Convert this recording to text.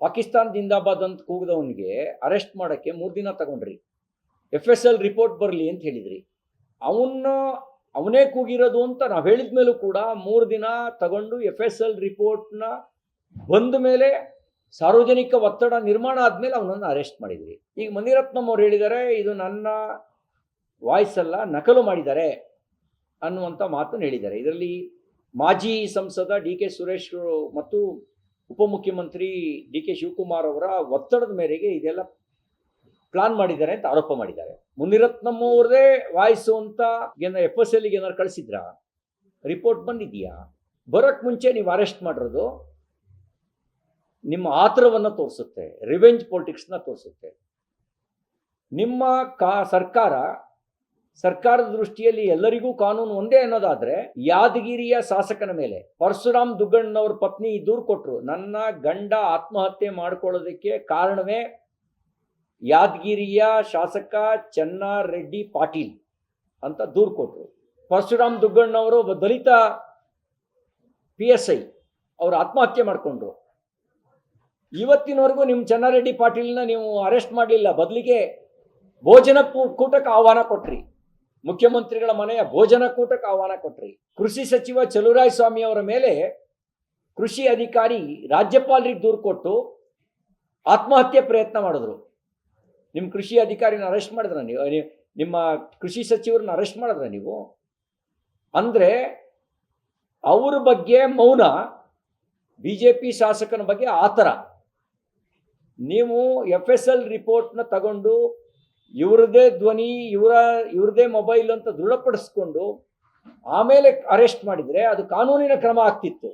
ಪಾಕಿಸ್ತಾನ್ ಜಿಂದಾಬಾದ್ ಅಂತ ಕೂಗದವನಿಗೆ ಅರೆಸ್ಟ್ ಮಾಡೋಕ್ಕೆ ಮೂರು ದಿನ ತಗೊಂಡ್ರಿ. ಎಫ್ ಎಸ್ ಎಲ್ ರಿಪೋರ್ಟ್ ಬರಲಿ ಅಂತ ಹೇಳಿದ್ರಿ. ಅವನ್ನ, ಅವನೇ ಕೂಗಿರೋದು ಅಂತ ನಾವು ಹೇಳಿದ ಮೇಲೂ ಕೂಡ ಮೂರು ದಿನ ತಗೊಂಡು ಎಫ್ ಎಸ್ ಎಲ್ ರಿಪೋರ್ಟ್ನ ಬಂದ ಮೇಲೆ ಸಾರ್ವಜನಿಕ ಒತ್ತಡ ನಿರ್ಮಾಣ ಆದಮೇಲೆ ಅವನನ್ನು ಅರೆಸ್ಟ್ ಮಾಡಿದ್ವಿ ಈಗ ಮಣಿರತ್ನಂ ಅವ್ರು ಹೇಳಿದ್ದಾರೆ ಇದು ನನ್ನ ವಾಯ್ಸ್ ಅಲ್ಲ, ನಕಲು ಮಾಡಿದ್ದಾರೆ ಅನ್ನುವಂಥ ಮಾತನ್ನು ಹೇಳಿದ್ದಾರೆ. ಇದರಲ್ಲಿ ಮಾಜಿ ಸಂಸದ ಡಿ ಕೆ ಸುರೇಶ್ ಮತ್ತು ಉಪಮುಖ್ಯಮಂತ್ರಿ ಡಿ ಕೆ ಶಿವಕುಮಾರ್ ಅವರ ಒತ್ತಡದ ಮೇರೆಗೆ ಇದೆಲ್ಲ ಪ್ಲಾನ್ ಮಾಡಿದ್ದಾರೆ ಅಂತ ಆರೋಪ ಮಾಡಿದ್ದಾರೆ. ಮುನಿರತ್ನಂ ಅವ್ರದೇ ವಾಯಿಸು ಅಂತ ಏನ ಎಫ್ ಎಸ್ ಎಲ್ಗೆ ಏನಾರು ಕಳಿಸಿದ್ರ? ರಿಪೋರ್ಟ್ ಬಂದಿದೆಯಾ? ಬರೋಕ್ಕೆ ಮುಂಚೆ ನೀವು ಅರೆಸ್ಟ್ ಮಾಡಿರೋದು ನಿಮ್ಮ ಆತರವನ್ನು ತೋರಿಸುತ್ತೆ, ರಿವೆಂಜ್ ಪೊಲಿಟಿಕ್ಸ್ನ ತೋರಿಸುತ್ತೆ. ನಿಮ್ಮ ಕಾ ಸರ್ಕಾರ ಸರ್ಕಾರದ ದೃಷ್ಟಿಯಲ್ಲಿ ಎಲ್ಲರಿಗೂ ಕಾನೂನು ಒಂದೇ ಅನ್ನೋದಾದ್ರೆ ಯಾದಗಿರಿಯ ಶಾಸಕನ ಮೇಲೆ. ಪರಶುರಾಮ್ ದುಗ್ಗಣ್ಣನವ್ರ ಪತ್ನಿ ದೂರು ಕೊಟ್ಟರು ನನ್ನ ಗಂಡ ಆತ್ಮಹತ್ಯೆ ಮಾಡ್ಕೊಳ್ಳೋದಕ್ಕೆ ಕಾರಣವೇ ಯಾದಗಿರಿಯ ಶಾಸಕ ಚೆನ್ನಾರೆಡ್ಡಿ ಪಾಟೀಲ್ ಅಂತ ದೂರು ಕೊಟ್ಟರು ಪರಶುರಾಮ್ ದುಗ್ಗಣ್ಣವರು ಒಬ್ಬ ದಲಿತ ಪಿ ಎಸ್ ಐ, ಅವರು ಆತ್ಮಹತ್ಯೆ ಮಾಡಿಕೊಂಡ್ರು. ಇವತ್ತಿನವರೆಗೂ ನಿಮ್ಮ ಚೆನ್ನಾರೆಡ್ಡಿ ಪಾಟೀಲ್ನ ನೀವು ಅರೆಸ್ಟ್ ಮಾಡಲಿಲ್ಲ. ಬದಲಿಗೆ ಭೋಜನ ಕೂಟಕ್ಕೆ ಆಹ್ವಾನ ಕೊಟ್ರಿ. ಮುಖ್ಯಮಂತ್ರಿಗಳ ಮನೆಯ ಭೋಜನ ಕೂಟಕ್ಕೆ ಆಹ್ವಾನ ಕೊಟ್ರಿ. ಕೃಷಿ ಸಚಿವ ಚಲುರಾಯ ಸ್ವಾಮಿ ಅವರ ಮೇಲೆ ಕೃಷಿ ಅಧಿಕಾರಿ ರಾಜ್ಯಪಾಲರಿಗೆ ದೂರು ಕೊಟ್ಟು ಆತ್ಮಹತ್ಯೆ ಪ್ರಯತ್ನ ಮಾಡಿದ್ರು. ನಿಮ್ಮ ಕೃಷಿ ಅಧಿಕಾರಿನ ಅರೆಸ್ಟ್ ಮಾಡಿದ್ರ ನೀವು ನಿಮ್ಮ ಕೃಷಿ ಸಚಿವರನ್ನ ಅರೆಸ್ಟ್ ಮಾಡಿದ್ರ ನೀವು? ಅಂದರೆ ಅವ್ರ ಬಗ್ಗೆ ಮೌನ ಬಿ ಜೆ ಪಿ ಶಾಸಕನ ಬಗ್ಗೆ ಆತರ. ನೀವು ಎಫ್ ಎಸ್ ಎಲ್ ರಿಪೋರ್ಟ್ನ ತಗೊಂಡು ಇವ್ರದೇ ಧ್ವನಿ ಇವರ ಇವ್ರದೇ ಮೊಬೈಲ್ ಅಂತ ದೃಢಪಡಿಸ್ಕೊಂಡು ಆಮೇಲೆ ಅರೆಸ್ಟ್ ಮಾಡಿದ್ರೆ ಅದು ಕಾನೂನಿನ ಕ್ರಮ ಆಗ್ತಿತ್ತು.